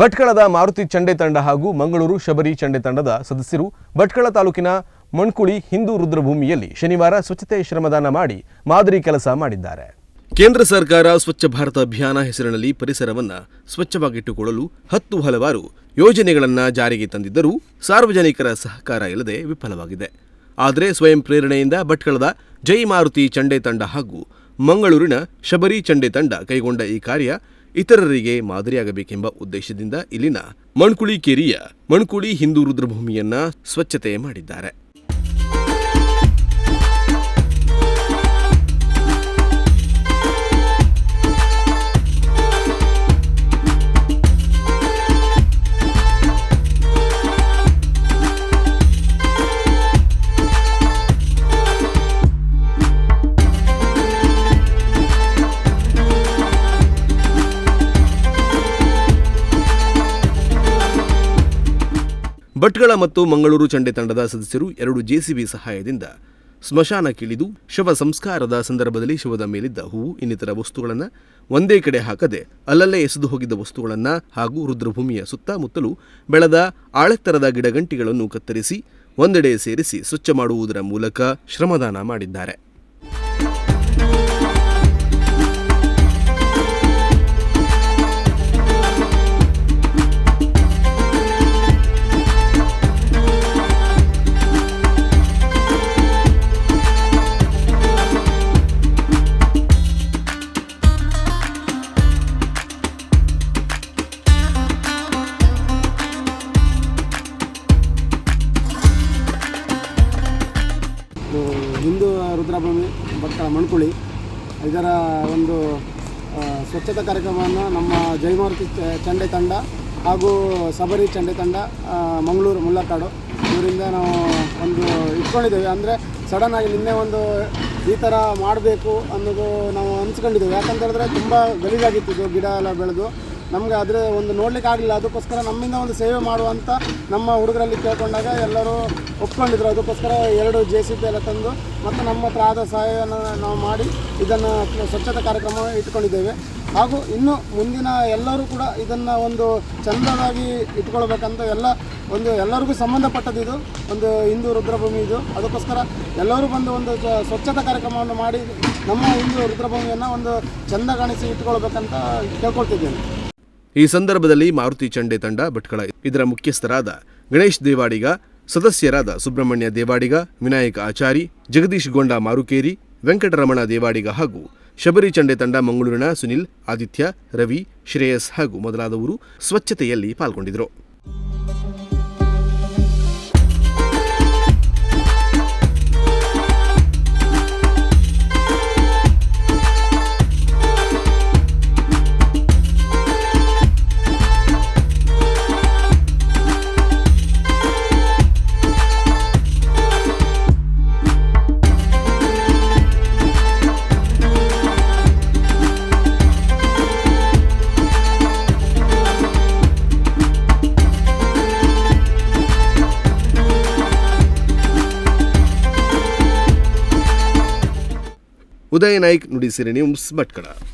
ಭಟ್ಕಳದ ಮಾರುತಿ ಚಂಡೆ ತಂಡ ಹಾಗೂ ಮಂಗಳೂರು ಶಬರಿ ಚಂಡೆ ತಂಡದ ಸದಸ್ಯರು ಭಟ್ಕಳ ತಾಲೂಕಿನ ಮಣ್ಕುಳಿ ಹಿಂದೂ ರುದ್ರಭೂಮಿಯಲ್ಲಿ ಶನಿವಾರ ಸ್ವಚ್ಛತೆ ಶ್ರಮದಾನ ಮಾಡಿ ಮಾದರಿ ಕೆಲಸ ಮಾಡಿದ್ದಾರೆ. ಕೇಂದ್ರ ಸರ್ಕಾರ ಸ್ವಚ್ಛ ಭಾರತ ಅಭಿಯಾನ ಹೆಸರಿನಲ್ಲಿ ಪರಿಸರವನ್ನ ಸ್ವಚ್ಛವಾಗಿಟ್ಟುಕೊಳ್ಳಲು ಹತ್ತು ಹಲವಾರು ಯೋಜನೆಗಳನ್ನು ಜಾರಿಗೆ ತಂದಿದ್ದರೂ ಸಾರ್ವಜನಿಕರ ಸಹಕಾರ ಇಲ್ಲದೆ ವಿಫಲವಾಗಿದೆ. ಆದರೆ ಸ್ವಯಂ ಪ್ರೇರಣೆಯಿಂದ ಭಟ್ಕಳದ ಜೈ ಮಾರುತಿ ಚಂಡೆ ತಂಡ ಹಾಗೂ ಮಂಗಳೂರಿನ ಶಬರಿ ಚಂಡೆ ತಂಡ ಕೈಗೊಂಡ ಈ ಕಾರ್ಯ ಇತರರಿಗೆ ಮಾದರಿಯಾಗಬೇಕೆಂಬ ಉದ್ದೇಶದಿಂದ ಇಲ್ಲಿನ ಮಣ್ಕುಳಿ ಕೇರಿಯ ಮಣ್ಕುಳಿ ಹಿಂದೂ ರುದ್ರಭೂಮಿಯನ್ನ ಸ್ವಚ್ಛತೆ ಮಾಡಿದ್ದಾರೆ. ಭಟ್ಕಳ ಮತ್ತು ಮಂಗಳೂರು ಚಂಡೆ ತಂಡದ ಸದಸ್ಯರು ಎರಡು ಜೆಸಿಬಿ ಸಹಾಯದಿಂದ ಸ್ಮಶಾನಕ್ಕಿಳಿದು ಶವ ಸಂಸ್ಕಾರದ ಸಂದರ್ಭದಲ್ಲಿ ಶವದ ಮೇಲಿದ್ದ ಹೂವು ಇನ್ನಿತರ ವಸ್ತುಗಳನ್ನು ಒಂದೇ ಕಡೆ ಹಾಕದೆ ಅಲ್ಲಲ್ಲೇ ಎಸೆದು ಹೋಗಿದ್ದ ವಸ್ತುಗಳನ್ನು ಹಾಗೂ ರುದ್ರಭೂಮಿಯ ಸುತ್ತಮುತ್ತಲೂ ಬೆಳೆದ ಆಳೆತ್ತರದ ಗಿಡಗಂಟಿಗಳನ್ನು ಕತ್ತರಿಸಿ ಒಂದೆಡೆ ಸೇರಿಸಿ ಸ್ವಚ್ಛ ಮಾಡುವುದರ ಮೂಲಕ ಶ್ರಮದಾನ ಮಾಡಿದ್ದಾರೆ. ಇದು ಹಿಂದೂ ರುದ್ರಭೂಮಿ ಭಕ್ತ ಮಣ್ಕುಳಿ. ಇದರ ಒಂದು ಸ್ವಚ್ಛತಾ ಕಾರ್ಯಕ್ರಮವನ್ನು ನಮ್ಮ ಜೈಮಾರುತಿ ಚಂಡೆ ತಂಡ ಹಾಗೂ ಸಬರಿ ಚಂಡೆ ತಂಡ ಮಂಗಳೂರು ಮುಲ್ಲಕಾಡು ಇವರಿಂದ ನಾವು ಒಂದು ಇಟ್ಕೊಂಡಿದ್ದೇವೆ. ಅಂದರೆ ಸಡನ್ನಾಗಿ ನಿನ್ನೆ ಒಂದು ಈ ಥರ ಮಾಡಬೇಕು ಅನ್ನೋದು ನಾವು ಅನ್ಸ್ಕೊಂಡಿದ್ದೇವೆ. ಯಾಕಂತ ಹೇಳಿದ್ರೆ ತುಂಬ ಗಲೀಜಾಗಿತ್ತು ಗಿಡ ಎಲ್ಲ ಬೆಳೆದು. ನಮಗೆ ಅದರ ಒಂದು ನೋಡ್ಲಿಕ್ಕೆ ಆಗಲಿಲ್ಲ. ಅದಕ್ಕೋಸ್ಕರ ನಮ್ಮಿಂದ ಒಂದು ಸೇವೆ ಮಾಡುವಂಥ ನಮ್ಮ ಹುಡುಗರಲ್ಲಿ ಕೇಳ್ಕೊಂಡಾಗ ಎಲ್ಲರೂ ಒಪ್ಕೊಂಡಿದ್ರು. ಅದಕ್ಕೋಸ್ಕರ ಎರಡು ಜೆ ಸಿ ಪಿ ಎಲ್ಲ ತಂದು ಮತ್ತು ನಮ್ಮ ಹತ್ರ ಆದ ಸಹಾಯವನ್ನು ನಾವು ಮಾಡಿ ಇದನ್ನು ಸ್ವಚ್ಛತಾ ಕಾರ್ಯಕ್ರಮ ಇಟ್ಕೊಂಡಿದ್ದೇವೆ. ಹಾಗೂ ಇನ್ನು ಮುಂದಿನ ಎಲ್ಲರೂ ಕೂಡ ಇದನ್ನು ಒಂದು ಚಂದವಾಗಿ ಇಟ್ಕೊಳ್ಬೇಕಂತ ಎಲ್ಲ ಒಂದು ಎಲ್ಲರಿಗೂ ಸಂಬಂಧಪಟ್ಟದ್ದು ಇದು. ಒಂದು ಹಿಂದೂ ರುದ್ರಭೂಮಿ ಇದು. ಅದಕ್ಕೋಸ್ಕರ ಎಲ್ಲರೂ ಬಂದು ಒಂದು ಸ್ವಚ್ಛತಾ ಕಾರ್ಯಕ್ರಮವನ್ನು ಮಾಡಿ ನಮ್ಮ ಹಿಂದೂ ರುದ್ರಭೂಮಿಯನ್ನು ಒಂದು ಚಂದ ಕಾಣಿಸಿ ಇಟ್ಕೊಳ್ಬೇಕಂತ ಕೇಳ್ಕೊಳ್ತಿದ್ದೇನೆ. ಈ ಸಂದರ್ಭದಲ್ಲಿ ಮಾರುತಿ ಚಂಡೆ ತಂಡ ಭಟ್ಕಳ ಇದರ ಮುಖ್ಯಸ್ಥರಾದ ಗಣೇಶ್ ದೇವಾಡಿಗ, ಸದಸ್ಯರಾದ ಸುಬ್ರಹ್ಮಣ್ಯ ದೇವಾಡಿಗ, ವಿನಾಯಕ ಆಚಾರಿ, ಜಗದೀಶ್ ಗೊಂಡ ಮಾರುಕೇರಿ, ವೆಂಕಟರಮಣ ದೇವಾಡಿಗ ಹಾಗೂ ಶಬರಿ ಚಂಡೆ ತಂಡ ಮಂಗಳೂರಿನ ಸುನಿಲ್, ಆದಿತ್ಯ, ರವಿ, ಶ್ರೇಯಸ್ ಹಾಗೂ ಮೊದಲಾದವರು ಸ್ವಚ್ಛತೆಯಲ್ಲಿ ಪಾಲ್ಗೊಂಡಿದ್ದರು. ಉದಯ ನಾಯ್ಕ್ ನುಡಿಸಿರಿ ನ್ಯೂಸ್ ಭಟ್ಕಳ